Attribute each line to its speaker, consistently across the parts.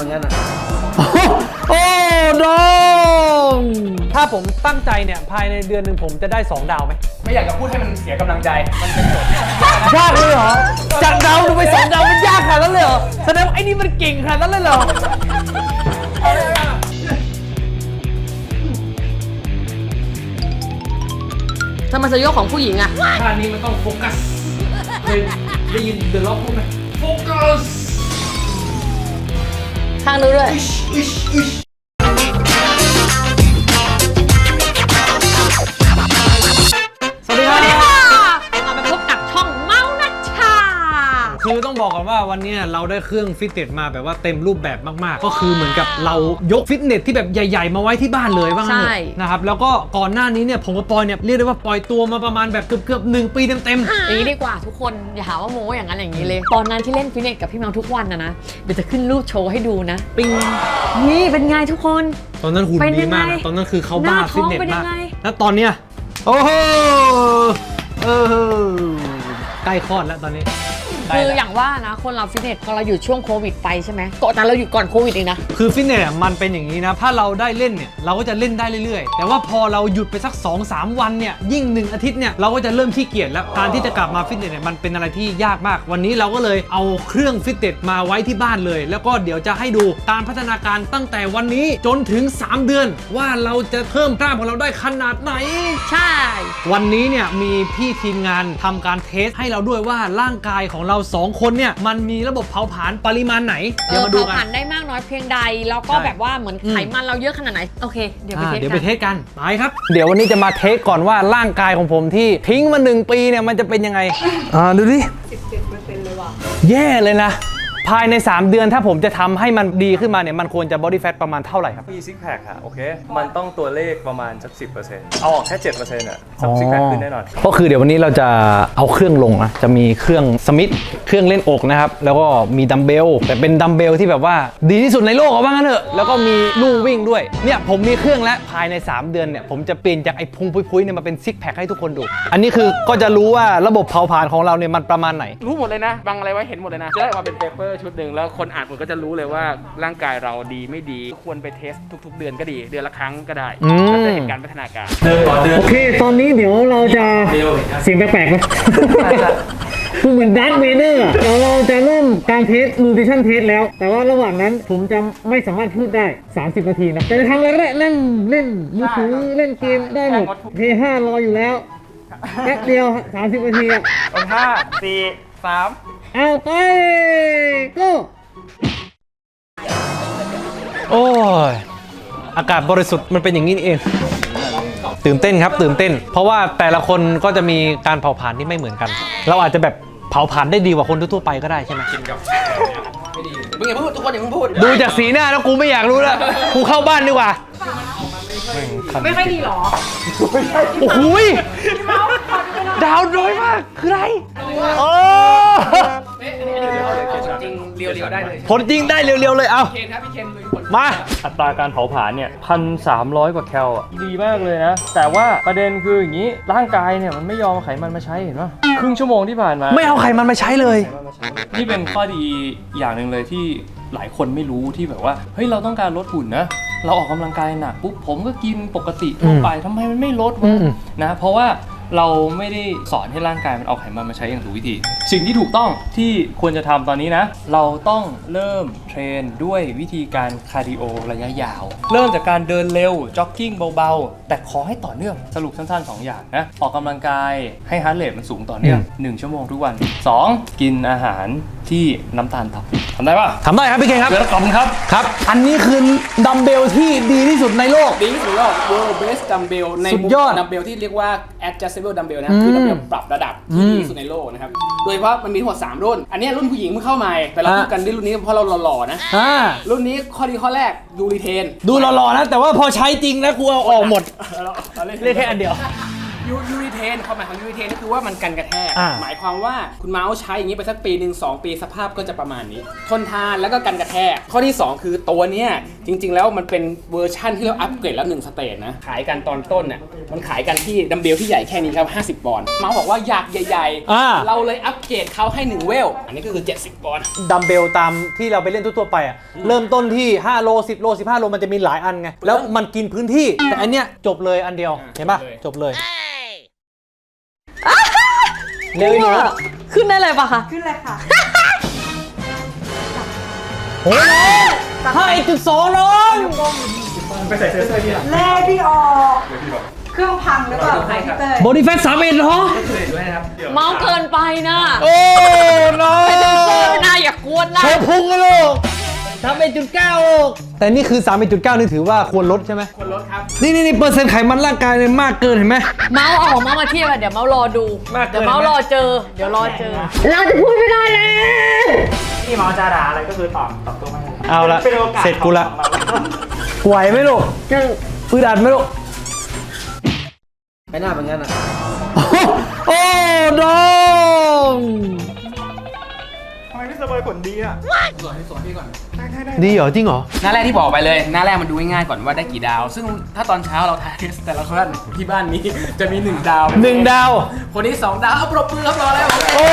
Speaker 1: เหมือนกันอะ
Speaker 2: โอ้น้องถ้าผมตั้งใจเนี่ย ภายในเดือนหนึ่งผมจะได้ 2 ดาวไหม
Speaker 3: ไม่อยากจะพูดให้มันเสียกำลังใจ มันเป็นโจทย์ที่ยากนะ
Speaker 2: ยากเลยเหรอ จากดาวลงไปสองดาวมันยากขนาดนั้นเลยเหรอ แสดงว่าไอ้นี่มันเก่งขนาดนั้นเลยเหรอ
Speaker 4: ทำไมสยกของผู้หญิงอะ
Speaker 3: ท่านี้มันต้องโฟกัสเคยได้ยินเดอะล็อกพูดไหมโฟกัส
Speaker 4: ข้าง
Speaker 2: คื
Speaker 4: อ
Speaker 2: ต้องบอกก่อนว่าวันนี้เราได้เครื่องฟิตเนสมาแบบว่าเต็มรูปแบบมากๆ ก็คือเหมือนกับเรายกฟิตเนสที่แบบใหญ่ ๆ มาไว้ที่บ้านเลยว่างั้นเถ
Speaker 4: ใช่
Speaker 2: อะนะครับแล้วก็ก่อนหน้านี้เนี่ยผมกับปอยเนี่ยเรียกได้ว่าปล่อยตัวมาประมาณแบบเกือบๆหนึ่งปีเต็ม
Speaker 4: อย่างนี้ดีกว่าทุกคนอย่าหาว่าโม้อย่างนั้นอย่างนี้เลย ตอนนั้นที่เล่นฟิตเนสกับพี่เมาทุกวันนะนะเดี๋ยวจะขึ้นรูปโชว์ให้ดูนะ
Speaker 2: ๆปิ้ง
Speaker 4: นี่เป็นไงทุกคน
Speaker 2: ตอนนั้นหุ่น
Speaker 4: เป็น
Speaker 2: ดี
Speaker 4: ยังไง
Speaker 2: มากนะตอนนั้นคือเขาบ้า
Speaker 4: หน้าท้
Speaker 2: ฟิต
Speaker 4: อง
Speaker 2: เนส
Speaker 4: เป็นยั
Speaker 2: มาก
Speaker 4: งไง
Speaker 2: แล้วตอนเนี้ยโอ้โหเออใกล้คลอดแล้วตอนนี้ ใกล้
Speaker 4: คือ
Speaker 2: แล้ว
Speaker 4: อย่างว่านะคนเราฟิตเนสพอเราอยู่ช่วงโควิดไปใช่ไหมก่อนแต่เราอยู่ก่อนโควิดเองนะ
Speaker 2: คือฟิตเนสอะมันเป็นอย่างนี้นะ ถ้าเราได้เล่นเนี่ยเราก็จะเล่นได้เรื่อยๆ แต่ว่าพอเราหยุดไปสัก 2 3 วันเนี่ยยิ่ง1อาทิตย์เนี่ยเราก็จะเริ่มขี้เกียจแล้วการที่จะกลับมาฟิตเนสเนี่ยมันเป็นอะไรที่ยากมาก วันนี้เราก็เลยเอาเครื่องฟิตเนสมาไว้ที่บ้านเลย แล้วก็เดี๋ยวจะให้ดูการพัฒนาการตั้งแต่วันนี้จนถึง 3 เดือน ว่าเราจะเพิ่มกล้ามของเราได้ขนาดไหน
Speaker 4: ใช่
Speaker 2: วันนี้เนี่ยมีพี่ทีมงานทำการเทสให้เราด้วยว่าร่างกายของเราสองคนเนี่ยมันมีระบบเผาผลาญปริมาณไหน
Speaker 4: เอ
Speaker 2: เดี๋ยว
Speaker 4: อ
Speaker 2: มาดู
Speaker 4: เผา
Speaker 2: กั
Speaker 4: ผ่าน นได้มากน้อยเพียงใด แล้วก็
Speaker 2: ใช่
Speaker 4: แบบว่าเหมือน
Speaker 2: อืม
Speaker 4: ไขมันเราเยอะขนาดไหน โอเค เดี๋ยวไป
Speaker 2: อ่า
Speaker 4: เทส
Speaker 2: เดี๋ยว
Speaker 4: กั
Speaker 2: ไป
Speaker 4: น
Speaker 2: เทสกันไปครับ เดี๋ยววันนี้จะมาเทสก่อนว่าร่างกายของผมที่ทิ้งมาหนึ่งปีเนี่ยมันจะเป็นยังไง อ่าดูดิ17%เลยว่ะ แย่เลยนะ ภายใน 3 เดือนถ้าผมจะทำให้มันดีขึ้นมาเนี่ยมันควรจะ body fat ประมาณเท่าไหร่ครับ
Speaker 5: มีซิกแพคอะโอเค มันต้องตัวเลขประมาณสักสิเอาออกแค่7%อะสักซิกแพคขึ้นแน่นอน
Speaker 2: ก็คือเดี๋ยววันนี้เราจะเอาเครื่องลงนะจะมีเครื่องสมิธเครื่องเล่นอกนะครับ แล้วก็มีดัมเบลแต่เป็นดัมเบลที่แบบว่าดีที่สุดในโลกเอาว่างั้นเถอะแล้วก็มีลู่วิ่งด้วยเนี่ยผมมีเครื่องแล้วภายใน 3 เดือนเนี่ยผมจะเปลี่ยนจากไอ้พุงพุยๆเนี่ยมาเป็นซิกแพคให้ทุกคนดู อันนี้คือก็จะรู้ว่าระบบเผาผลาญของเราเนี่ยมันประมาณไหน
Speaker 3: รู้หมดเลยนะ บังอะไรไว้เห็นหมดเลยนะจะได้ออกมาเป็นเปเปอร์ชุดหนึ่งแล้วคนอ่านมันก็จะรู้เลยว่าร่างกายเราดีไม่ดีควรไปเทสทุก ๆ เดือนก็ดี เดือนละครั้งก็ได้
Speaker 2: อืม
Speaker 3: ก็จะเห็นการพัฒนาการ
Speaker 2: โอเค ตอนนี้เดี๋ยวเราจะเสียงแปลกๆนะคือเหมือนดักเวเดอร์เดี๋ยวเราจะเริ่มการเทสนูทริชั่นเทสแล้ว แต่ว่าระหว่างนั้นผมจะไม่สามารถพูดได้ 30 นาทีนะแต่จะทำอะไรก็ได้เล่นเล่นมือถือเล่นเกมได้หมดเทห้ารออยู่แล้วแป๊บเดียว 30 นาทีอะ
Speaker 3: ห้าสี่สาม
Speaker 2: เอาไปก็โอ้ย อากาศบริสุทธิ์มันเป็นอย่างนี้นี่เอง ตื่นเต้นครับ ตื่นเต้น เพราะว่าแต่ละคนก็จะมีการเผาผลาญที่ไม่เหมือนกัน เราอาจจะแบบเผาผลาญได้ดีกว่าคนทั่วๆไปก็ได้ใช่ไหม
Speaker 1: มึงอย่าพูดทุกคนอย่าเพิ่งพูด
Speaker 2: ดูจากสีหน้าแล้วกูไม่อยากรู้แล้วกูเข้าบ้านดีกว่า
Speaker 4: ไม่ค่อยดีหรอ
Speaker 2: โอ้โหย ดาวน้อยมาก คืออะไรโอ้
Speaker 3: จริงเรียวๆได้เลย
Speaker 2: ผลจริงได้เร็วๆเลยเอา
Speaker 3: เคนครับพี่เคนลุยผล
Speaker 2: มา
Speaker 5: อัตราการเผาผลาญเนี่ยพันสามร้อยกว่าแคลอะดีมากเลยนะ แต่ว่าประเด็นคืออย่างนี้ร่างกายเนี่ยมันไม่ยอมเอาไขมันมาใช้เห็นปะครึ่งชั่วโมงที่ผ่านมา
Speaker 2: ไม่เอาไขมันมาใช้เลย
Speaker 5: นี่เป็นข้อดีอย่างหนึ่งเลยที่หลายคนไม่รู้ที่แบบว่าเฮ้ยเราต้องการลดหุ่นนะเราออกกำลังกายหนักปุ๊บผมก็กินปกติทั่วไปทำไมมันไม่ลด
Speaker 2: อื
Speaker 5: วะ
Speaker 2: ม
Speaker 5: นะเพราะว่า เราไม่ได้สอนให้ร่างกายมันเอาไขมันมาใช้อย่างถูกวิธี สิ่งที่ถูกต้องที่ควรจะทำตอนนี้นะ เราต้องเริ่มเทรนด้วยวิธีการคาร์ดิโอระยะยาว เริ่มจากการเดินเร็ว จ็อกกิ้งเบาๆ แต่ขอให้ต่อเนื่องสรุปสั้นๆ 2 อย่างนะ ออกกำลังกายให้ฮาร์ดเรทมันสูงต่อเนื่อง 1 ชั่วโมงทุกวัน 2. กินอาหารที่น้ำตาลต่ำทำได้ปะ
Speaker 2: ทำได้ครับพี่เคนครับ
Speaker 5: เดี๋ยวขอบคุณครับ
Speaker 2: ครับ อันนี้คือดัมเบลที่ดีที่สุดในโลก
Speaker 3: ดีที่สุดก็ world best dumbbell ใน
Speaker 2: สุดยอด
Speaker 3: ดัมเบลที่เรียกว่า adjustable dumbbell นะ
Speaker 2: อืม
Speaker 3: คือดัมเบลปรับระดับ
Speaker 2: อื
Speaker 3: ที่
Speaker 2: ม
Speaker 3: ดีที่สุดในโลกนะครับ โดยเฉพาะมันมีทั้งหมด3รุ่น อันเนี้ยรุ่นผู้หญิงเพิ่งเข้ามาแต่เรา
Speaker 2: อะ
Speaker 3: พูดกันที่รุ่นนี้เพราะเราหล่อๆนะ
Speaker 2: อ่า
Speaker 3: รุ่นนี้ข้อดีข้อแรกดูรีเทน
Speaker 2: ดูหล่อๆนะ แต่ว่าพอใช้จริงนะกูเอาออกหมด
Speaker 3: เราเราเล่น
Speaker 2: เรียกแค่อันเดียว
Speaker 3: ยูยูรีเทนความหมายของยูรีเทนก็คือว่ามันกันกระแทก
Speaker 2: อ่า
Speaker 3: หมายความว่าคุณเมาส์ใช้อย่างนี้ไปสักปีหนึ่งสองปีสภาพก็จะประมาณนี้ ทนทานแล้วก็กันกระแทก ข้อที่ 2 คือตัวเนี้ยจริง ๆ แล้วมันเป็นเวอร์ชั่นที่เราอัปเกรดแล้วหนึ่งสเตจนะ ขายกันตอนต้นน่ะมันขายกันที่ดัมเบลที่ใหญ่แค่นี้ครับ 50 ปอนด์เมาส์บอกว่าอยากใหญ่
Speaker 2: อ่า
Speaker 3: เราเลยอัปเกรดเขาให้ 1 เวล อันนี้ก็คือ 70 ปอนด์
Speaker 2: ดัมเบลตามที่เราไปเล่นทั่วๆไปอะเริ่มต้นที่ 5 โล 10 โล 15 โลมันจะมีหลายอันไง แล้วมันกินพื้นที่ แต่อันเนี้ยจบเลยอันเดียว
Speaker 3: อ่า
Speaker 2: เห็นป่ะ
Speaker 3: จ
Speaker 2: จ
Speaker 3: บบเล
Speaker 2: เลย เร็วอีกนะ
Speaker 4: ขึ้นได้เลยปะคะ
Speaker 6: ขึ้นเลยค่ะ
Speaker 2: โอ้ยห้าจุดสองน้อง
Speaker 6: แร่ที่ออกเครื่องพังหรือเปล่าคะพี่เต้ย
Speaker 2: บอดี้แฟทสามเอ็ดเหรอ
Speaker 4: เมาเกินไปนะ
Speaker 2: โอ้น้อง
Speaker 4: ไปเซ็นเซอร์นะอย่ากวนนะ
Speaker 2: โชว์พุงกันลูก สามเอ็ดจุดเก้าลูกแต่นี่คือสามเอ็ดจุดเก้านี่ถือว่าควรลดใช่ไหม
Speaker 3: คนลดครับ
Speaker 2: นี่นี่นี่เปอร์เซ็นต์ไขมันร่างกายเนี่ยมากเกินเห็นไหม
Speaker 4: เมาเอาของเมามาเทียบอะเดี๋ยวเมารอดู
Speaker 2: มากเกิน
Speaker 4: เดี๋ยวเมารอเจอ เดี๋ยวรอเจอ เราจะพูดไม่ได้แล้ว
Speaker 7: ที่เมาจะด่าอะไรก็คือตอบตอบตัวมัน
Speaker 2: เอาละ
Speaker 7: เป็นโอกาส
Speaker 2: เสร็จกูละ
Speaker 7: ของเรา
Speaker 2: ไหวไหมลูกฟืดอัดไหมลูก
Speaker 1: ไม่น่าเป็นงั้นอะ
Speaker 2: โอ้ดอง
Speaker 7: ทำไมพี่สบายผลดีอะ
Speaker 3: สวยสวยพี่ก่อน
Speaker 2: ดีเหรอจริงเหรอ
Speaker 3: หน้าแรกที่บอกไปเลย หน้าแรกมันดูง่ายๆก่อนว่าได้กี่ดาว ซึ่งถ้าตอนเช้าเราทายแต่ละคนที่บ้านนี้จะมี 1 ดาว
Speaker 2: หนึ่งดาว
Speaker 3: คนนี้ 2 ดาวเอาปรบมือครับรอแล้ว
Speaker 2: โอ้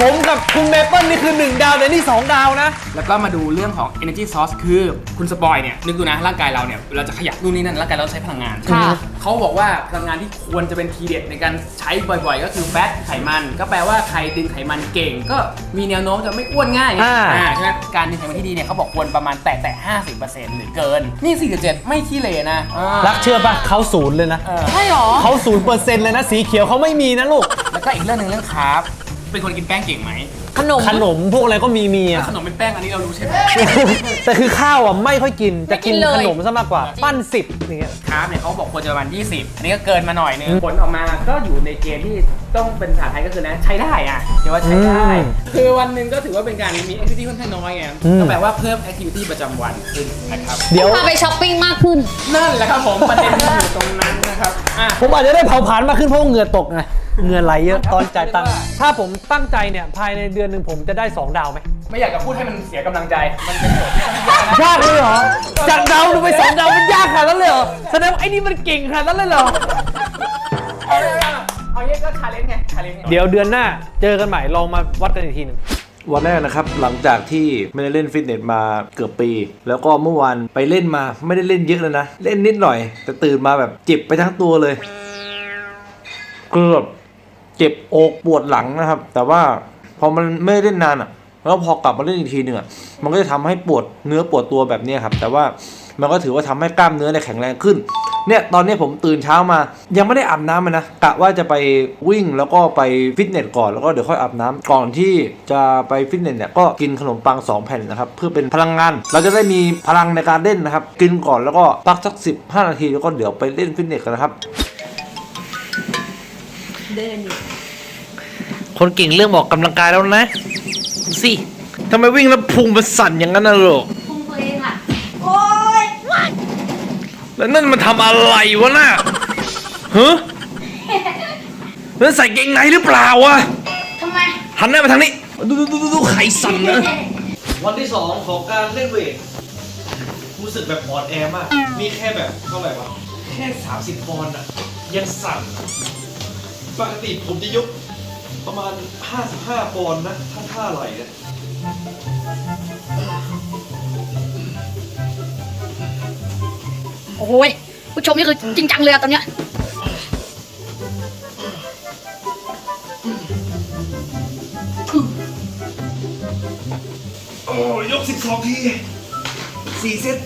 Speaker 2: ผมกับคุณเมเปิลนี่คือ 1 ดาวแต่นี่ 2 ดาวนะ
Speaker 3: แล้วก็มาดูเรื่องของ energy source คือคุณสปอยเนี่ยนึกดูนะร่างกายเราเนี่ยเราจะขยับนู่นนี่นั่นร่างกายเราใช้พลังงาน
Speaker 4: ค่ะ
Speaker 3: เขาบอกว่าพลังงานที่ควรจะเป็นทีเด็ดในการใช้บ่อยๆ ก็คือแฟตไขมัน ก็แปลว่าใครดึงไขมันเก่ง ก็มีแนวโน้มจะไม่อ้วนง่าย
Speaker 2: อ่า
Speaker 3: ใช่ไหมการดึงไขมันที่ดีเนี่ยเขาบอกควรประมาณแต่แต่ห้าสิบเปอร์เซ็นต์หรือเกินนี่47ไม่ขี้เหร่นะอ่า
Speaker 2: รักเชื่อปะเขาศูนย์เลยนะ
Speaker 3: เออ
Speaker 4: ใช่หรอ
Speaker 2: เขาศูนย์เปอร์เซ็นต์เลยนะ สีเขียวเขาไม่มีนะลูก
Speaker 3: แล้วก็อีกเรื่องหนึ่งเรื่องคาร์บ เป็นคนกินแป้งเก่งไหม
Speaker 4: ขนม
Speaker 2: ขนมพวกอะไรก็มีมีอะ
Speaker 3: ขนมเป็นแป้งอันนี้เรารู้ใช่ไหม
Speaker 2: แต่คือข้าวอะไม่ค่อยกินจะกิน
Speaker 4: ไม่กินเลย
Speaker 2: ขนมซะมากกว่า ปั้นสิบอย่างเงี้ย
Speaker 3: คาร์บเนี่ยเขาบอกควรจะประมาณ 20 อันนี้ก็เกินมาหน่อยนึงผลออกมาก็อยู่ในเกณฑ์ที่ต้องเป็นภาษาไทยก็คือนะใช้ได้อะเดี๋ยวว่าใช้ได้
Speaker 2: อืม
Speaker 3: คือวันหนึ่งก็ถือว่าเป็นการมี activity ค่อนข้างน้อยไง
Speaker 2: อืม
Speaker 3: ก็แปลว่าเพิ่ม activity ประจำวันขึ้นนะครับ
Speaker 2: เดี๋ยว
Speaker 4: พาไปช้อปปิ้งมากขึ้น
Speaker 3: นั่นแหละครับผมประเด็นที่อยู่ ตรงนั้นนะครับอะ
Speaker 2: ผมอาจจะได้เผาผลาญมากขึ้นเพราะว่าเหงื่อตกไงเหงื่อไหลเยอะตอนจ่ายตังค์ถ้าผมตั้งใจเนี่ยภายในเดือนหนึ่งผมจะได้ 2 ดาวไหม
Speaker 3: ไม่อยากจะพูดให้มันเสียกำลังใจ มันเป็นโจทย์ที่ยากนะ
Speaker 2: ยากเลยเหรอจากดาวหนึ่งไปสองดาวมันยากขนาดนั้นเลยเหรอแสดงว่าไอ้นี่มันเก่งขนาดนั้นเลยเหรอ
Speaker 3: เอาเลยเอาเลยเอาเยอะก็ชาเลนจ์ไงชาเลนจ์ไง
Speaker 2: เดี๋ยวเดือนหน้าเจอกันใหม่ลองมาวัดกันอีกทีหนึ่ง
Speaker 8: วันแรกนะครับหลังจากที่ไม่ได้เล่นฟิตเนสมาเกือบปี แล้วก็เมื่อวานไปเล่นมาไม่ได้เล่นเยอะเลยนะ เล่นนิดหน่อย แต่ตื่นมาแบบเจ็บไปทั้งตัวเลยเกือบเจ็บอกปวดหลังนะครับ แต่ว่าพอมันไม่ได้เล่นนานอะ แล้วพอกลับมาเล่นอีกทีหนึ่งอะมันก็จะทำให้ปวดเนื้อปวดตัวแบบนี้ครับ แต่ว่ามันก็ถือว่าทำให้กล้ามเนื้อเนี่ยแข็งแรงขึ้น เนี่ยตอนนี้ผมตื่นเช้ามา ยังไม่ได้อาบน้ำเลยนะกะว่าจะไปวิ่งแล้วก็ไปฟิตเนสก่อนแล้วก็เดี๋ยวค่อยอาบน้ำก่อนที่จะไปฟิตเนสเนี่ยก็กินขนมปัง 2 แผ่นนะครับเพื่อเป็นพลังงาน เราจะได้มีพลังในการเล่นนะครับ กินก่อนแล้วก็พักสัก 15 นาทีแล้วก็เดี๋ยวไปเล่นฟิตเนสกันนะครับคนเก่งเรื่องบอกกำลังกายแล้วนะสิทำไมวิ่งแล้วพุงมันสั่นอย่างนั้นนะลูก
Speaker 4: พุงตัวเองอะ
Speaker 6: โอ๊ย
Speaker 8: แล้วนั่นมันทำอะไรวะน่ะฮะนั่นใส่เกงในหรือเปล่าวะ
Speaker 6: ทำไม
Speaker 8: หันหน้ามาทางนี้ ดูดูดูดูดูไข่สั่นนะ
Speaker 2: วันที่2ของการเล่นเวทรู้สึกแบบอ่อนแอมากมีแค่แบบเท่าไหร่วะ แค่ 30ปอนด์อะยังสั่นอะปกติผมจะยกประมาณ 55ปอนด์นะท่าท่าไหลนะ
Speaker 9: โอ้ยผู้ชมนี่คือจริงจังเลยอะตอนเนี้ย
Speaker 8: โอ้ยก12ทีสี่เซต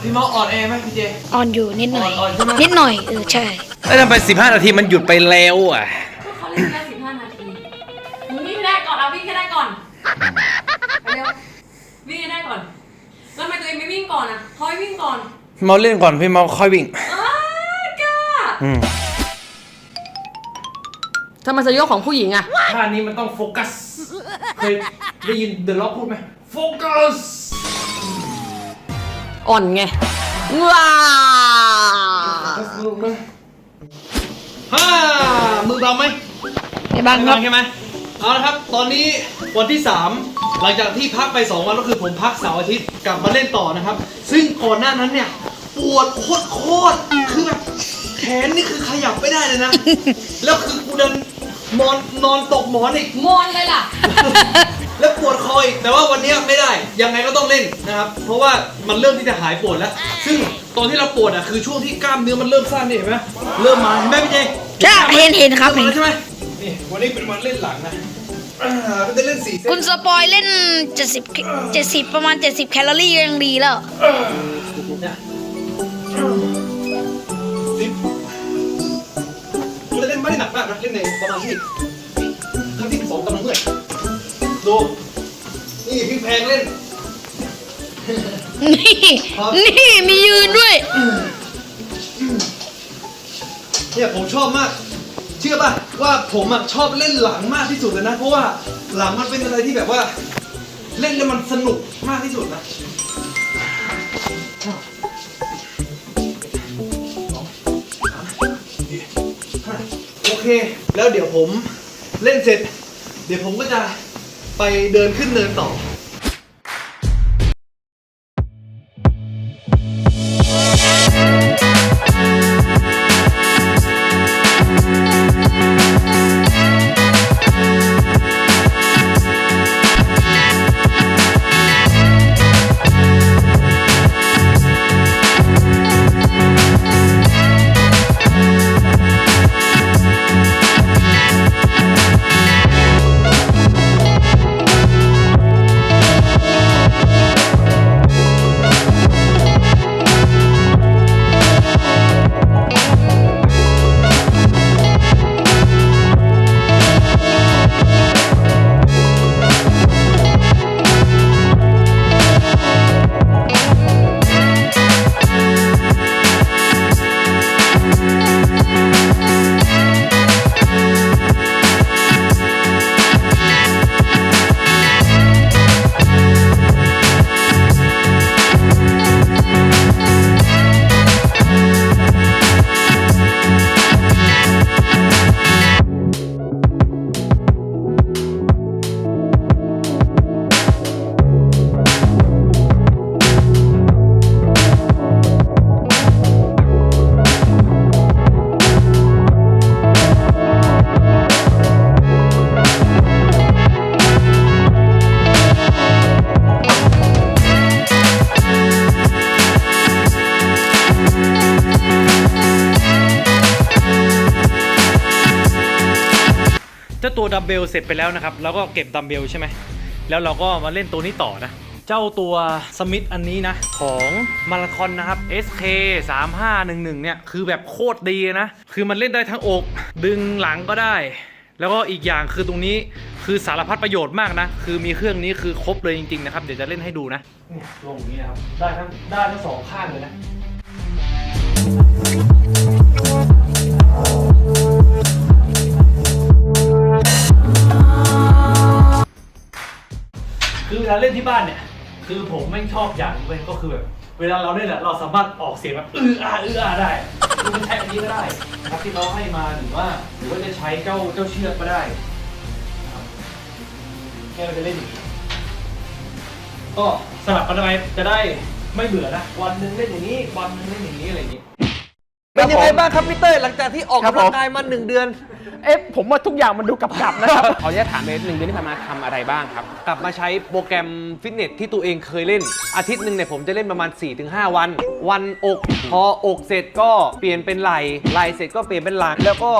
Speaker 2: พี่เมาอ่อนแอไหมพี่เจ
Speaker 9: อ่อนอยู่นิดหน่อย
Speaker 2: อ่อนๆใช่ไหม
Speaker 9: นิดหน่อยเออใช่
Speaker 8: แล้วทำไป15 นาทีมันหยุดไปแล้วอะ
Speaker 4: เขาเล่นแค่สิบห้านาทีมึงวิ่งให้ได้ก่อนเอาวิ่งให้ได้ก่อนไปเร็ววิ่งให้ได้ก่อนแล้วทำไมตัวเองไม่วิ่งก่อนอะคอยวิ่งก่อน
Speaker 8: เมาเล่นก่อนพี่เมาค่อยวิ่ง
Speaker 4: อ้ากล้า
Speaker 8: อืม
Speaker 4: ทำไมสยกของผู้หญิงอะ
Speaker 2: ท่านี้มันต้องโฟกัส เคยได้ยินเดอะล็อกพูดไหมโฟกัส
Speaker 4: อ่อนไงว้า
Speaker 2: ฮ่ามือเบาไหม
Speaker 9: ในบ้านครับ
Speaker 2: ใช่ไหมเอาละครับ ตอนนี้วันที่ 3 หลังจากที่พักไป 2 วันก็คือผมพักเสาร์อาทิตย์กลับมาเล่นต่อนะครับ ซึ่งก่อนหน้านั้นเนี่ย ปวดโคตรโคตรคือแบบแขนนี่คือขยับไม่ได้เลยนะ แล้วคือกูเดินนอนนอนตกหมอนอีก
Speaker 4: มอนเลยล่ะ
Speaker 2: แล้วปวดคออีกแต่ว่าวันนี้ไม่ได้ ยังไงก็ต้องเล่นนะครับ เพราะว่ามันเริ่มที่จะหายปวดแล้ว ซึ่งตอนที่เราปวดอะคือช่วงที่กล้ามเนื้อมันเริ่มสั้นนี่เห็นไหมเริ่มมาเห็นไหมพี่เจ
Speaker 9: ใช่เห็นเห็นครับ
Speaker 2: เริ่ม
Speaker 9: เห็
Speaker 2: มานใช่ไหมนี่วันนี้เป็นวันเล่นหลังนะอ่าก็จะเล่นสี่เซต
Speaker 9: คุณสปอยเล่น 70 70 ประมาณ 70 แคลอรี่ยังดีแล้ว
Speaker 2: เนี่ย ไม่ได้หนักมากนะเล่นในประมาณที่ครั้งที่สองกำลังเมื่อยดูนี่พี่แพงเล่น
Speaker 9: นี่ นี่มียืนด้วย
Speaker 2: เนี่ยผมชอบมาก เชื่อป่ะว่าผมอะชอบเล่นหลังมากที่สุดเลยนะ เพราะว่าหลังมันเป็นอะไรที่แบบว่า เล่นแล้วมันสนุกมากที่สุดนะ เค แล้วเดี๋ยวผมเล่นเสร็จ เดี๋ยวผมก็จะไปเดินขึ้นเนินต่อ ตัวดัมเบลเสร็จไปแล้วนะครับแล้วก็เก็บดัมเบลใช่ไหมแล้วเราก็มาเล่นตัวนี้ต่อนะ เจ้าตัวสมิธอันนี้นะ ของมาราธอนนะครับ SK 3511เนี่ย คือแบบโคตรดีนะ คือมันเล่นได้ทั้งอก ดึงหลังก็ได้ แล้วก็อีกอย่างคือตรงนี้คือสารพัดประโยชน์มากนะ คือมีเครื่องนี้คือครบเลยจริงๆนะครับ เดี๋ยวจะเล่นให้ดูนะเนี่ยลงอย่างนี้นะครับ ได้ทั้งได้ทั้งสองข้างเลยนะ คือเวลาเล่นที่บ้านเนี่ย คือผมไม่ชอบอย่างนึงเว้ยก็คือแบบเวลาเราเล่นอะเราสามารถออกเสียงแบบอื้ออาอื้ออาได้คือมันใช้อันนี้ก็ได้ครับที่เขาให้มาหรือว่า หรือว่าจะใช้เจ้าเจ้าเชือกก็ได้นะครับแค่เราจะเล่นอย่างนี้ก็สลับกันไปจะได้ไม่เบื่อนะวันหนึ่งเล่นอย่างนี้วันหนึงเล่นอย่างนี้อะไรอย่างนี้ เป็นยังไงบ้างครับพี่เต้ยหลังจากที่ออกกำลังกายมาหนึ่งเดือน
Speaker 3: เอ๊ะผมว่าทุกอย่างมันดูกลับๆนะครับ ขออนุญาตถามเลยหนึ่งเดือนที่ผ่านมาทำอะไรบ้างครับ
Speaker 2: กลับมาใช้โปรแกรมฟิตเนสที่ตัวเองเคยเล่น อาทิตย์หนึ่งเนี่ยผมจะเล่นประมาณ 4-5 วัน วันอก พออกเสร็จก็เปลี่ยนเป็นไหล่ไหล่เสร็จก็เปลี่ยนเป็นหลังแล้วก็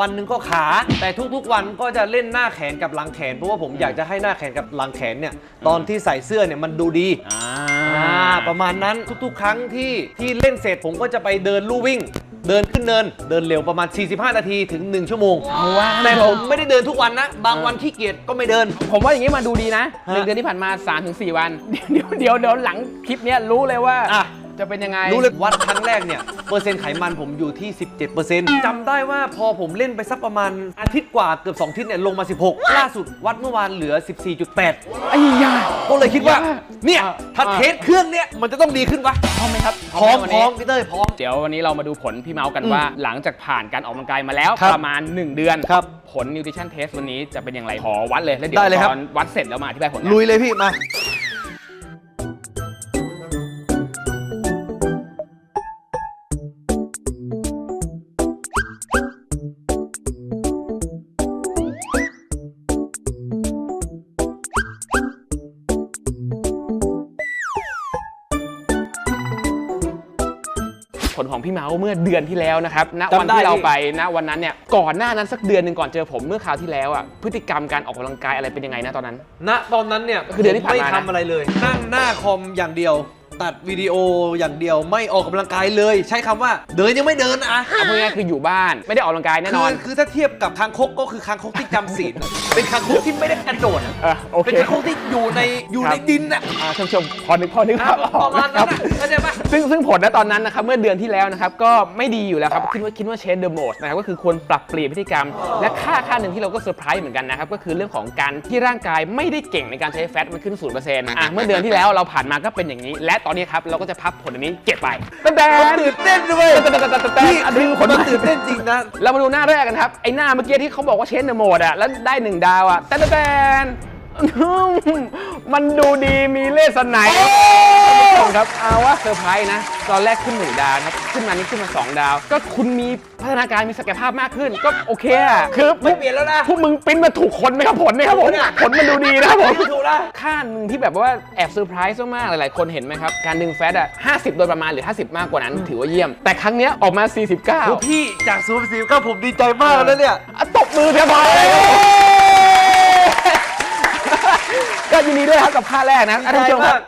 Speaker 2: วันหนึ่งก็ขา แต่ทุกๆวันก็จะเล่นหน้าแขนกับหลังแขน เพราะว่าผมอยากจะให้หน้าแขนกับหลังแขนเนี่ยตอนที่ใส่เสื้อเนี่ยมันดูดี
Speaker 3: อ่า
Speaker 2: อ่าประมาณนั้นทุกๆ ครั้งที่ที่เล่นเสร็จผมก็จะไปเดินลู่วิ่ง เดินขึ้นเนิน เดินเร็วประมาณ 45 นาทีถึง 1 ชั่วโมง
Speaker 3: เอาว่า
Speaker 2: แต่ผมไม่ได้เดินทุกวันนะ บางวันขี้เกียจก็ไม่เดิน
Speaker 3: ผมว่าอย่างนี้มาดูดีนะห
Speaker 2: ฮะ
Speaker 3: นึ่งเดือนที่ผ่านมา3-4ถึงวัน เดี๋ยวเดี๋ยวเดี๋ยวหลังคลิปเนี้ยรู้เลยว่า
Speaker 2: อะ
Speaker 3: จะเป็นยังไง
Speaker 2: รู้เลยวัดครั้งแรกเนี่ยเปอร์เซ็นต์ไขมันผมอยู่ที่ 17%จำได้ว่าพอผมเล่นไปสักประมาณอาทิตย์กว่าเกือบ2อาทิตย์เนี่ยลงมา 16 ล่าสุดวัดเมื่อวานเหลือ 14.8
Speaker 3: ไอ้ยา
Speaker 2: ก็เลยคิดว่าเนี่ยถ้า
Speaker 3: อ่า
Speaker 2: เทสเครื่องเนี่ยมันจะต้องดีขึ้นปะ
Speaker 3: พร้อมไหมครับ
Speaker 2: พร้อม
Speaker 3: ไหวัน
Speaker 2: พร้
Speaker 3: นี้
Speaker 2: อมพี่เต้ยพร้อม
Speaker 3: เดี๋ยววันนี้เรามาดูผลพี่เมาส์กันว่า หลังจากผ่านการออกกำลังกายมาแล้ว
Speaker 2: ครับ
Speaker 3: ประมาณ 1 เดือน
Speaker 2: ครับ
Speaker 3: ผล nutrition test วันนี้จะเป็นอย่างไรขอวัดเลยแล้วเดี๋ยว
Speaker 2: ได้เลยครับ
Speaker 3: ตอนวัดเสร็จแล้วมาอธิบายผลกัน
Speaker 2: ลุยเลยพี่มา
Speaker 3: เมาส์เมื่อเดือนที่แล้วนะครับณ
Speaker 2: จำ
Speaker 3: วัน
Speaker 2: ได้
Speaker 3: ที่เรา
Speaker 2: พี่
Speaker 3: ไปณวันนั้นเนี่ยก่อนหน้านั้นสักเดือนหนึ่งก่อนเจอผมเมื่อคราวที่แล้วอะพฤติกรรมการออกกำลังกายอะไรเป็นยังไงนะตอนนั้น
Speaker 2: ณตอนนั้นเนี่ย
Speaker 3: คือเดือนที่ผ่าน
Speaker 2: ไม่
Speaker 3: มานะ
Speaker 2: ทำอะไรเลย นั่งหน้าคอมอย่างเดียวตัดวิดีโออย่างเดียวไม่ออกกำลังกายเลย ใช้คำว่าเดินยังไม่เดินอะ
Speaker 3: เอาพูดง่ายๆคืออยู่บ้านไม่ได้ออกกำลังกายแน่น
Speaker 2: คือ
Speaker 3: อน
Speaker 2: คือถ้าเทียบกับคางคกก็คือคางคกที่จำศีลอะเป็นคางคกที่ไม่ได้กระโดดอะ
Speaker 3: เออโอเค
Speaker 2: เป็นคางคกที่อยู่ในอยู่
Speaker 3: ครับ
Speaker 2: ในดินอะ
Speaker 3: อ่าท่านผู้ชมพอนึกพอนึกภาพอ
Speaker 2: ป
Speaker 3: อก
Speaker 2: ระมาณ
Speaker 3: ค
Speaker 2: นั้
Speaker 3: รั
Speaker 2: น
Speaker 3: บ
Speaker 2: อะเข้าใจปะ
Speaker 3: ซึ่งซึ่งผลนะตอนนั้นนะครับเมื่อเดือนที่แล้วนะครับก็ไม่ดีอยู่แล้วครับคิดว่าคิดว่าเชนเดอร์โมดนะครับก็คือควรปรับเปลี่ยนพฤติกรรม และค่าค่าหนึ่งที่เราก็เซอร์ไพรส์เหมือนกันนะครับก็คือเรื่องของการที่ร่างกายไม่ได้เก่งในการใช้แฟตมันขึ้นศูนย์เปอร์เซ็นต์อะเมื่อเดือนที่แล้วเราผ่านมาก็เป็นอย่างนี้ และตอนนี้ครับเราก็จะพับผลอันนี้เก็บไปแต่แต่
Speaker 2: ตื่นเต้นด้วย
Speaker 3: แต่
Speaker 2: พี่
Speaker 3: อัน
Speaker 2: คื
Speaker 3: นี้
Speaker 2: อ
Speaker 3: ผ
Speaker 2: ค
Speaker 3: ล
Speaker 2: น
Speaker 3: มา
Speaker 2: ตื่นเต้นจริงนะ
Speaker 3: เรามาดูหน้าแรกกันครับไอ้หน้าเมื่อกี้ที่เขาบอกว่าเชนเดอร์โหมดอะแล้วได้หนึ่งดาวอะแต่แต่แต่อื มมันดูดีมีเลสไนยท่านผู้ชมครับเอาว่าเซอร์ไพรส์นะ ตอนแรกขึ้นหนึ่งดาวนะครับ ขึ้นมานี่ขึ้นมา 2 ดาว ก็คุณมีพัฒนาการมีศักยภาพมากขึ้น ก็โอเคอะคือ
Speaker 2: ไม่เปลี่ยนแล้วนะ
Speaker 3: พวกมึงปริ้นมาถูกคนไหมครับผลไหมครับผม ผลมันดูดีนะครับผม
Speaker 2: ถูกแล้ว
Speaker 3: ค่าหนึ่งที่แบบว่าแอบเซอร์ไพรส์มากๆหลายๆ คนเห็นไหมครับ การดึงแฟตอะ50 โดยประมาณหรือ 50 มากกว่านั้น ถือว่าเยี่ยม แต่ครั้งเนี้ยออกมา 49
Speaker 2: โอ้พี่จากศูนย์สิบก็ผมดีใจมากแล้วเนี่ย
Speaker 3: อะตบมือเพียบพอ ก็ยินดีด้วยครับกับค่าแรกนะท่านผู้ชมครับ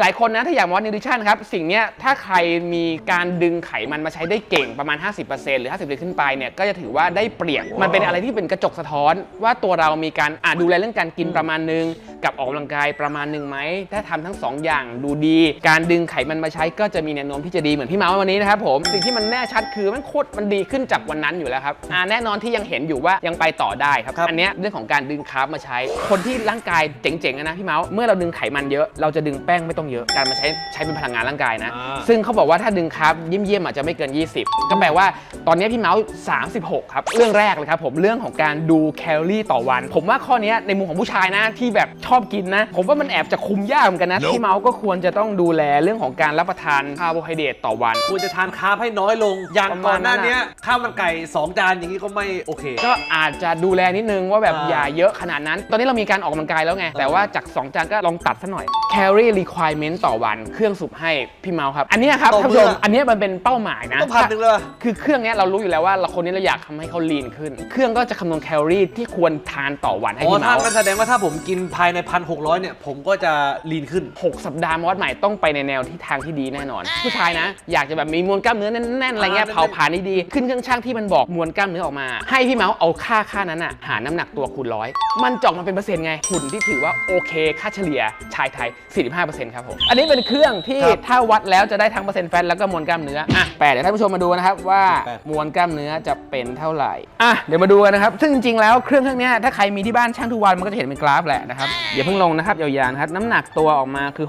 Speaker 3: หลายๆคนนะถ้าอยากมาวัดนิวทริชั่นครับ สิ่งเนี้ยถ้าใครมีการดึงไขมันมาใช้ได้เก่งประมาณ 50%หรือ 50%ขึ้นไปเนี่ยก็จะถือว่าได้เปรียบ มันเป็นอะไรที่เป็นกระจกสะท้อน ว่าตัวเรามีการอ่าดูแลเรื่องการกินประมาณนึง กับออกกำลังกายประมาณหนึ่งไหม ถ้าทำทั้งสองอย่างดูดี การดึงไขมันมาใช้ก็จะมีแนวโน้มที่จะดีเหมือนพี่เมาส์วันนี้นะครับผมสิ่งที่มันแน่ชัดคือมันโคตรมันดีขึ้นจากวันนั้นอยู่แล้วครับอ่าแน่นอนที่ยังเห็นอยู่ว่ายังไปต่อได้ครับ
Speaker 2: ครับ
Speaker 3: อันเนี้ยเรื่องของการดึงคาร์บมาใช้ คนที่ร่างกายเจ๋งๆอะนะพี่เมาส์เมื่อเราดึงไขมันเยอะเราจะดึงแป้งไม่ต้องเยอะ การมาใช้ใช้เป็นพลังงานร่างกายนะ
Speaker 2: อ่า
Speaker 3: ซึ่งเขาบอกว่าถ้าดึงคาร์บเยี่ยมๆอาจจะไม่เกิน 20 ก็แปลว่าตอนนี้พี่เมาส์36 ครับ เรื่องแรกเลยครับผมเรื่องของการดูแคลอรี่ต่อวัน ผมว่าข้อเนี้ยในมุมของผู้ชายนะที่แบบชอบกินนะ ผมว่ามันแอบจะคุมยากเหมือนกันนะพี่เมาส์ก็ควรจะต้องดูแลเรื่องของการรับประทานคาร์โบไฮเดรตต่อวัน
Speaker 2: ควรจะทานคาร์บให้น้อยลง อย่าง
Speaker 3: ประ
Speaker 2: ก่
Speaker 3: มา
Speaker 2: อ
Speaker 3: ณ
Speaker 2: น
Speaker 3: นั้
Speaker 2: หน้าน
Speaker 3: อะ
Speaker 2: เนี้ยข้าวมันไก่ 2 จานอย่างนี้ก็ไม่โอเค
Speaker 3: ก็อาจจะดูแลนิดนึงว่าแบบ
Speaker 2: อ่า
Speaker 3: อย่าเยอะขนาดนั้น ตอนนี้เรามีการออกกำลังกายแล้วไง แต่ว่าจาก 2 จานก็ลองตัดซะหน่อย calorie requirement ต่อวัน เครื่องสูบให้พี่เมาส์ครับ อันเนี้ยครับ
Speaker 2: ต่อ
Speaker 3: ท่านผู้ชม
Speaker 2: มื้ออั
Speaker 3: อันเนี้ยมันเป็นเป้าหมายนะ
Speaker 2: ต้องพันหนึ่งเลย
Speaker 3: คือเครื่องเนี้ยเรารู้อยู่แล้วว่าเราคนนี้เราอยากทำให้เขาลีนขึ้น เครื่องก็จะคำนวณแคลอรี่ที่ควรทานต่อวันให้
Speaker 2: อ๋อ
Speaker 3: พี่
Speaker 2: ถ้า
Speaker 3: เมาส์
Speaker 2: งั้นแสดงว่าถ้าผมกินภายในพันหกร้อยเนี่ย ผมก็จะลีนขึ้น
Speaker 3: 6 สัปดาห์มาวัดใหม่ต้องไปในแนวที่ทางที่ดีแน่นอน ผู้ชายนะ อยากจะแบบมีมวลกล้ามเนื้อแน่นๆอะไรเงี้ย
Speaker 2: อ่า
Speaker 3: เผาผลาญได้ดีขึ้นเครื่องช่างที่มันบอกมวลกล้ามเนื้อออกมา ให้พี่เมาส์เอาค่าค่านั้นอะหารน้ำหนักตัวคูณร้อยมันจะออกมาเป็นเปอร์เซ็นต์ไงหุ่นที่ถือว่าโอเค ค่าเฉลี่ยชายไทย 45%ครับผม อันนี้เป็นเครื่องที่
Speaker 2: ครับ
Speaker 3: ถ้าวัดแล้วจะได้ทั้งเปอร์เซ็นต์แฟตแล้วก็มวลกล้ามเนื้อ อะแปดเดี๋ยวท่านผู้ชมมาดูนะครับว่า
Speaker 2: แปด
Speaker 3: มวลกล้ามเนื้อจะเป็นเท่าไหร่ อะเดี๋ยวมาดูกันนะครับ ซึ่งจริงๆแล้วเครื่องเครื่องเนี้ยถ้าใครมีที่บ้านช่างทุกวันมันก็จะเห็นเป็นกราฟแหละนะครับ อย่าเพิ่งลงนะครับยาวๆนะครับ น้ำหนักตัวออกมาคือ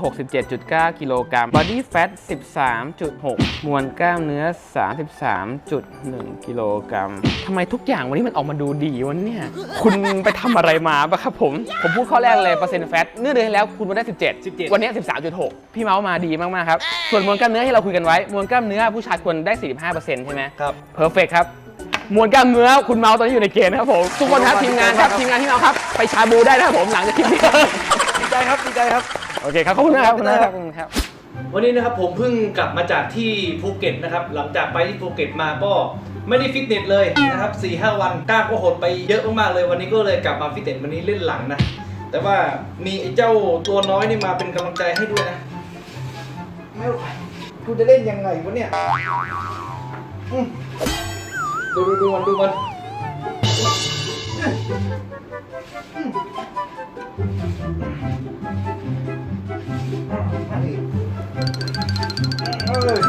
Speaker 3: 67.9 กิโลกรัม body fat 13.6 มวลกล้ามเนื้อ 33.1 กิโลกรัมทำไมทุกอย่างวันนี้มันออกมาดูดีวันเนี่ย คุณไปทำอะไรมาปะครับผม ผมพูดข้อแรกเลยเปอร์เซ็นต์แฟตเมื่อเดือนที่แล้วคุณมาได้ 17
Speaker 2: 17
Speaker 3: วันนี้13.6 พี่เมาส์มาดีมากๆครับ ส่วนมวลกล้ามเนื้อที่เราคุยกันไว้ มวลกล้ามเนื้อผู้ชายควรได้ 45%ใช่ไหม
Speaker 2: ครับ
Speaker 3: เพอร์เฟกครับ มวลกล้ามเนื้อคุณเมาส์ตอนนี้อยู่ในเกณฑ์นะครับผม ทุกคนครับทีมงานครับทีมงานที่เมาส์ครับ ไปชาบูได้นะครับผมหลังจากคลิปนี้
Speaker 2: ดีใจครับดีใจครับ
Speaker 3: โอเคครับขอบคุณนะครับขอบคุณนะครับขอบคุณครับ
Speaker 2: วันนี้นะครับผมเพิ่งกลับมาจากที่ภูเก็ตนะครับหลังจากไปที่ภูเก็ตมาก็ไม่ได้ฟิตเนสเลยนะครับ4ีหวันกล้ามก็หดไปเยอะมากๆเลย วันนี้ก็เลยกลับมาฟิตเนสวันนี้เล่นหลังนะ แต่ว่ามีไอ้เจ้าตัวน้อยนี่มาเป็นกำลังใจให้ด้วยนะ ไม่ไหวกูจะเล่นยังไงวะเนี่ยอืมดูดูดูมันดูมันเอ้ย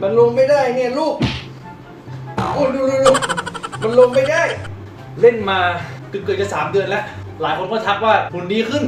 Speaker 1: มันลงไม่ได้เนี่ยลูก คนดูดูดูมันลงไม่ได้
Speaker 2: เล่นมาเกือบๆจะสามเดือนแล้ว หลายคนก็ทักว่าหุ่นดีขึ้น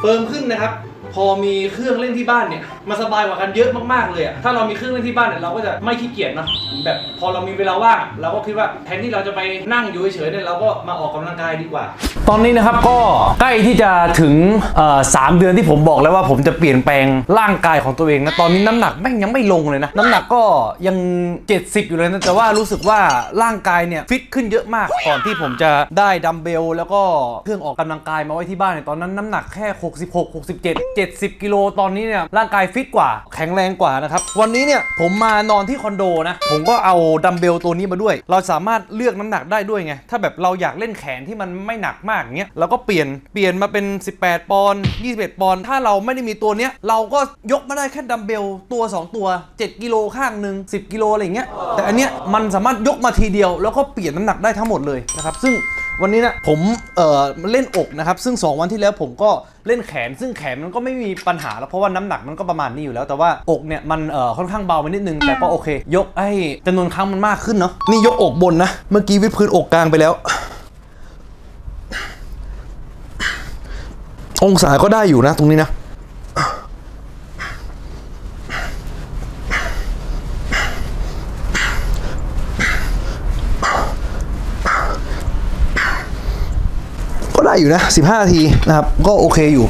Speaker 2: เฟิร์มขึ้นนะครับ พอมีเครื่องเล่นที่บ้านเนี่ยมันสบายกว่ากันเยอะมากๆเลยอะถ้าเรามีเครื่องเล่นที่บ้านเนี่ยเราก็จะไม่ขี้เกียจเนาะแบบพอเรามีเวลาว่างเราก็คิดว่าแทนที่เราจะไปนั่งอยู่เฉยๆเนี่ยเราก็มาออกกำลังกายดีกว่า ตอนนี้นะครับก็ใกล้ที่จะถึงเอ่อสามเดือนที่ผมบอกแล้วว่าผมจะเปลี่ยนแปลงร่างกายของตัวเองนะตอนนี้น้ำหนักแม่งยังไม่ลงเลยนะน้ำหนักก็ยัง 70 อยู่เลยนะแต่ว่ารู้สึกว่าร่างกายเนี่ยฟิตขึ้นเยอะมากก่อนที่ผมจะได้ดัมเบลแล้วก็เครื่องออกกำลังกายมาไว้ที่บ้านเนี่ยตอนนั้นน้ำหนักแค่ 66 67 70 กิโลตอนนี้เนี่ยร่างกายฟิตกว่า แข็งแรงกว่านะครับ วันนี้เนี่ยผมมานอนที่คอนโดนะ ผมก็เอาดัมเบลตัวนี้มาด้วย เราสามารถเลือกน้ำหนักได้ด้วยไง ถ้าแบบเราอยากเล่นแขนที่มันไม่หนักมากเงี้ยเราก็เปลี่ยนเปลี่ยนมาเป็น 18 ปอนด์21 ปอนด์ถ้าเราไม่ได้มีตัวเนี้ยเราก็ยกมาได้แค่ดัมเบลตัว 2 ตัว 7 กิโลข้างหนึ่ง10 กิโลอะไรเงี้ยแต่อันเนี้ยมันสามารถยกมาทีเดียว แล้วก็เปลี่ยนน้ำหนักได้ทั้งหมดเลยนะครับซึ่ง วันนี้นะผมเอ่อเล่นอกนะครับ ซึ่ง 2 วันที่แล้วผมก็เล่นแขน ซึ่งแขนมันก็ไม่มีปัญหาแล้วเพราะว่าน้ำหนักมันก็ประมาณนี้อยู่แล้ว แต่ว่าอกเนี่ยมันเอ่อค่อนข้างเบาไปนิดนึง แต่ก็โอเค ยกไอ้จำนวนครั้งมันมากขึ้นเนาะ นี่ยกอกบนนะ เมื่อกี้วิดพื้นอกกลางไปแล้ว องศาก็ได้อยู่นะตรงนี้นะ อยู่นะ 15นาทีนะครับ ก็โอเคอยู่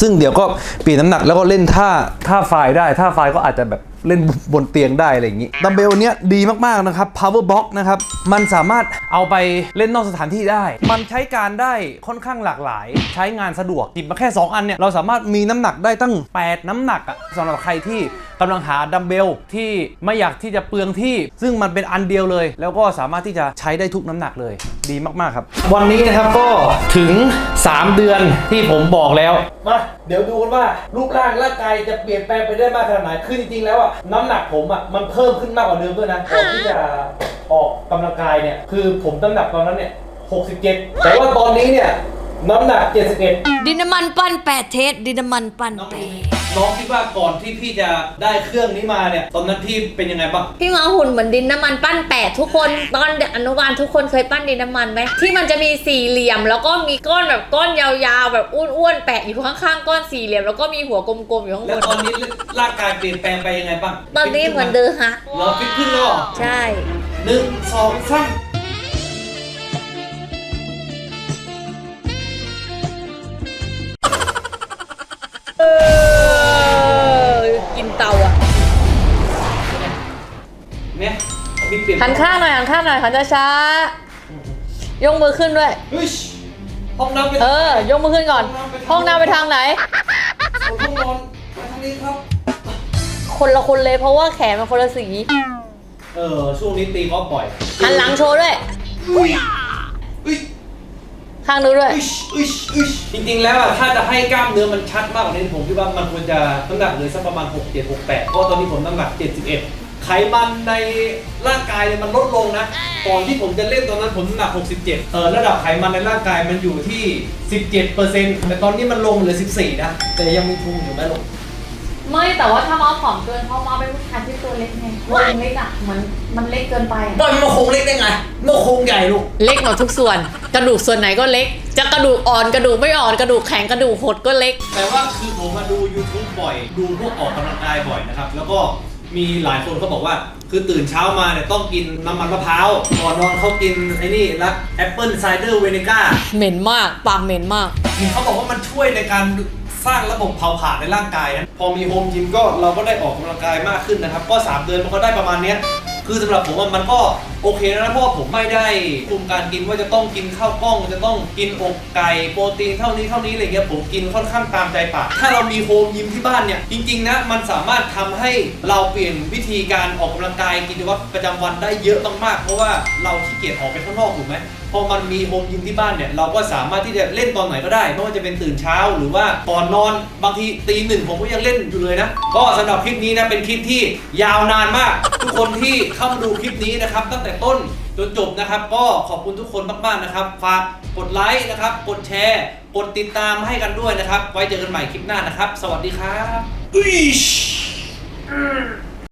Speaker 2: ซึ่งเดี๋ยวก็เปลี่ยนน้ำหนักแล้วก็เล่นท่าท่าไฟล์ได้ ท่าไฟล์ก็อาจจะแบบเล่นบนเตียงได้อะไรอย่างนี้ดัมเบลเนี้ยดีมากๆนะครับ power box นะครับ มันสามารถเอาไปเล่นนอกสถานที่ได้ มันใช้การได้ค่อนข้างหลากหลาย ใช้งานสะดวกจิบมาแค่ 2 อันเนี่ย เราสามารถมีน้ำหนักได้ตั้ง 8 น้ำหนักอะสำหรับใครที่ กำลังหาดัมเบลที่ไม่อยากที่จะเปลืองที่ ซึ่งมันเป็นอันเดียวเลย แล้วก็สามารถที่จะใช้ได้ทุกน้ำหนักเลย ดีมากๆครับ วันนี้นะครับก็ถึง 3 เดือนที่ผมบอกแล้ว มา เดี๋ยวดูกันว่ารูปร่างร่างกายจะเปลี่ยนแปลงไปได้มากขนาดไหนคือจริงๆแล้วอะน้ำหนักผมอะมันเพิ่มขึ้นมากกว่าเดิมด้วยนะก่อนที่จะออกกำลังกายเนี่ยคือผมน้ำหนักตอนนั้นเนี่ย67 แต่ว่าตอนนี้เนี่ย น้ำหนัก 71
Speaker 9: ดินน้ำมันปั้นแปดเทสดินน้ำมันปั้น
Speaker 2: น้อง
Speaker 9: แปด
Speaker 2: น้องคิดว่าก่อนที่พี่จะได้เครื่องนี้มาเนี่ย ตอนนั้นพี่เป็นยังไงบ้าง
Speaker 4: พี่มาหุ่นเหมือนดินน้ำมันปั้นแปดทุกคนตอนเด็กอนุบาลทุกคนเคยปั้นดินน้ำมันไหมที่มันจะมีสี่เหลี่ยม แล้วก็มีก้อนแบบก้อนยาวๆ แบบอ้วนๆแปะอยู่ข้างๆก้อนสี่เหลี่ยมแล้วก็มีหัวกลมๆอยู่ข้างบ
Speaker 2: แล้ว
Speaker 4: น
Speaker 2: ตอนนี้ร่างกายเปลี่ยนแปลงไปยังไงบ้าง
Speaker 4: ตอนนี้เหมือนเดิมฮะ
Speaker 2: เหรอฟิตขึ้นแล้วเหรอ
Speaker 4: ใช่
Speaker 2: หนึ่งสองสาม
Speaker 4: หันข้างหน่อยหันข้างหน่อยหันช้าๆยกมือขึ้นด้วย
Speaker 2: เฮ้ยห้องน้ำเป็น
Speaker 4: เออ ยกมือขึ้นก่อน ห้องน้ำไปทางไหน
Speaker 2: ห้องนอนไปทางนี้ครับ
Speaker 4: คนละคนเลยเพราะว่าแขนมันคนละสี
Speaker 2: เออ ช่วงนี้ตีกอล์ฟบ่อย
Speaker 4: หันหลังโชว์ด้วย
Speaker 2: อุ้ยอุ้ย
Speaker 4: ข้างนู้นด้วย
Speaker 2: อุ้ยอุ้ยอุ้ยจริงๆ แล้วอะถ้าจะให้กล้ามเนื้อมันชัดมากกว่านี้ผมคิดว่ามันควรจะน้ำหนักเหลือสักประมาณ6 7 6 8เพราะว่าตอนนี้ผมน้ำหนัก 71 ไขมันในร่างกายเนี่ยมันลดลงนะ ก่อนที่ผมจะเล่นตอนนั้นผมน้ำหนัก 67 เออระดับไขมันในร่างกายมันอยู่ที่ 17%แต่ตอนนี้มันลงเหลือ 14 นะ แต่ยังมีพุงอยู่ไหมลูก
Speaker 4: ไม่แต่ว่าถ้ามาผอมเกินเพราะมาเป็นผู้ชายที่ตัวเล็กไงตัวเล็กอะเหมือนมันเล็กเกินไปอะ
Speaker 2: บอยมันโครงเล็กได้ไงมันโครงใหญ่ลูก
Speaker 4: เล็กหมดทุกส่วน กระดูกส่วนไหนก็เล็ก จะกระดูกอ่อนกระดูกไม่อ่อนกระดูกแข็งกระดูกหดก็เล็ก
Speaker 2: แต่ว่าคือผมมาดู YouTube บ่อย ดูพวกออกกำลังกายบ่อยนะครับ แล้วก็ มีหลายคนเขาบอกว่า คือตื่นเช้ามาเนี่ยต้องกินน้ำมันมะพร้าวก่อนนอนเขากินไอ้นี่ละแอปเปิลไซเดอร์เวนิก้า
Speaker 4: เหม็นมากปากเหม็นมาก
Speaker 2: เขาบอกว่ามันช่วยในการสร้างระบบเผาผลาญในร่างกายนะพอมีโฮมยิมก็เราก็ได้ออกกำลังกายมากขึ้นนะครับ ก็ 3 เดือนมันก็ได้ประมาณเนี้ยคือสำหรับผมอะมันก็โอเคแล้วนะเพราะว่าผมไม่ได้คุมการกินว่าจะต้องกินข้าวกล้อง จะต้องกินอกไก่โปรตีนเท่านี้เท่านี้อะไรเงี้ยผมกินค่อนข้างตามใจปากถ้าเรามีโฮมยิมที่บ้านเนี่ยจริงๆนะมันสามารถทำให้เราเปลี่ยนวิธีการออกกำลังกายกิจวัตรประจำวันได้เยอะมากๆเพราะว่าเราขี้เกียจออกไปข้างนอกถูกไหมพอมันมีโฮมยิมที่บ้านเนี่ยเราก็สามารถที่จะเล่นตอนไหนก็ได้ไม่ว่าจะเป็นตื่นเช้าหรือว่าก่อนนอนบางทีตีหนึ่งผมก็ยังเล่นอยู่เลยนะ ก็สำหรับคลิปนี้นะเป็นคลิปที่ยาวนานมาก ทุกคนที่เข้ามาดูคลิปนี้นะครับตั้งแต่แต่ต้นจนจบนะครับ ก็ขอบคุณทุกคนมากๆนะครับ ฝากกดไลค์นะครับ กดแชร์ กดติดตามให้กันด้วยนะครับ ไว้เจอกันใหม่คลิปหน้านะครับ สวัสดีครับ